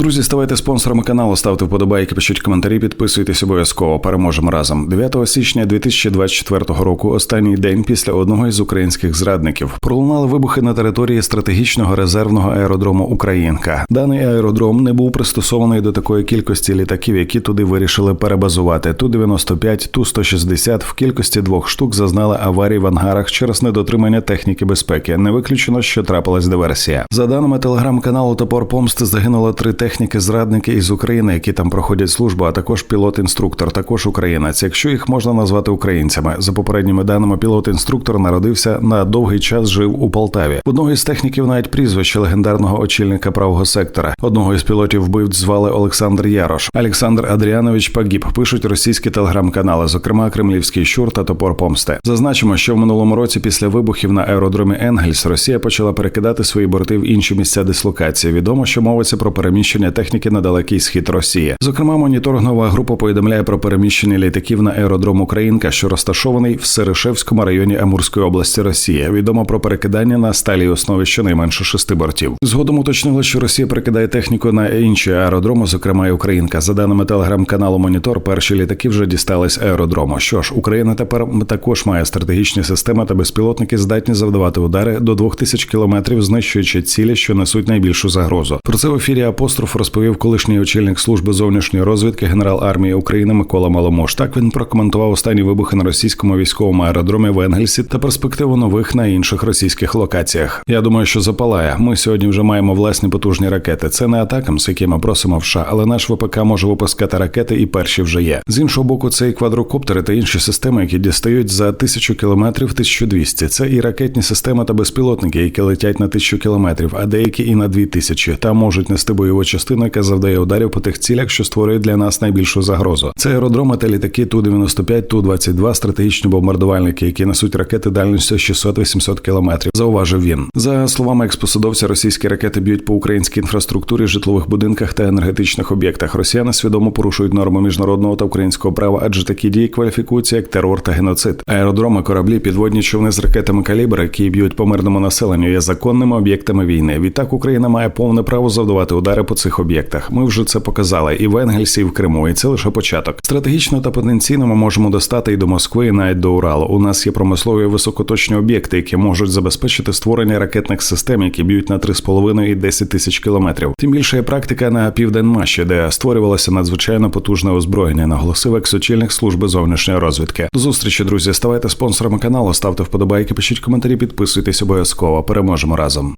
Друзі, ставайте спонсорами каналу, ставте вподобайки, пишіть коментарі, підписуйтесь обов'язково. Переможемо разом. 9 січня 2024 року, останній день після одного із українських зрадників, пролунали вибухи на території стратегічного резервного аеродрому Українка. Даний аеродром не був пристосований до такої кількості літаків, які туди вирішили перебазувати. Ту 95 ту 160 в кількості двох штук зазнали аварій в ангарах через недотримання техніки безпеки. Не виключено, що трапилась диверсія. За даними телеграм-каналу Топор Помсти загинуло три техніки-зрадники із України, які там проходять службу, а також пілот-інструктор, також українець. Якщо їх можна назвати українцями, за попередніми даними, пілот-інструктор народився на довгий час. Жив у Полтаві. Одного із техніків навіть прізвище легендарного очільника правого сектора. Одного із пілотів вбивць звали Олександр Ярош. Олександр Адріанович погиб. Пишуть російські телеграм-канали, зокрема Кремлівський щур та Топор Помсти. Зазначимо, що в минулому році після вибухів на аеродромі Енгельс Росія почала перекидати свої борти в інші місця дислокації. Відомо, що мовиться про переміщення техніки на далекий схід Росії. Зокрема, моніторингова група повідомляє про переміщення літаків на аеродром Українка, що розташований в Серешевському районі Амурської області Росії. Відомо про перекидання на сталій основі щонайменше шести бортів. Згодом уточнили, що Росія перекидає техніку на інші аеродроми, зокрема й Українка. За даними телеграм-каналу Монітор, перші літаки вже дістались аеродрому. Що ж, Україна тепер також має стратегічні системи та безпілотники, здатні завдавати удари до 2000 кілометрів, знищуючи цілі, що несуть найбільшу загрозу. Про це в ефірі апостроф розповів колишній очільник служби зовнішньої розвідки генерал армії України Микола Маломош. Так він прокоментував останні вибухи на російському військовому аеродромі в Енгельсі та перспективу нових на інших російських локаціях. Я думаю, що запалає. Ми сьогодні вже маємо власні потужні ракети. Це не атакамс, які ми просимо в США, але наш ВПК може випускати ракети, і перші вже є. З іншого боку, це і квадрокоптери та інші системи, які дістають за тисячу кілометрів 1200. Це і ракетні системи та безпілотники, які летять на тисячу кілометрів, а деякі і на дві тисячі. Та можуть нести бойову частину, яка завдає ударів по тих цілях, що створюють для нас найбільшу загрозу. Це аеродроми та літаки ту 95 ту 22 стратегічні бомбардувальники, які несуть ракети дальністю 600-800 кілометрів. Зауважив він. За словами експосадовця, російські ракети б'ють по українській інфраструктурі, житлових будинках та енергетичних об'єктах. Росіяни свідомо порушують норми міжнародного та українського права, адже такі дії кваліфікуються як терор та геноцид. Аеродроми, кораблі, підводні човни з ракетами калібр, які б'ють по мирному населенню, є законними об'єктами війни. Відтак Україна має повне право завдавати удари по цих об'єктах. Ми вже це показали і в Енгельсі, і в Криму, і це лише початок. Стратегічно та потенційно ми можемо достати і до Москви, і навіть до Уралу. У нас є промислові високоточні об'єкти, які можуть забезпечити створення ракетних систем, які б'ють на 3,5 і 10 тисяч кілометрів. Тим більше є практика на південмаші, де створювалося надзвичайно потужне озброєння, наголосив екс-очільник служби зовнішньої розвідки. До зустрічі, друзі. Ставайте спонсорами каналу, ставте вподобайки, пишіть коментарі, підписуйтесь обов'язково. Переможемо разом.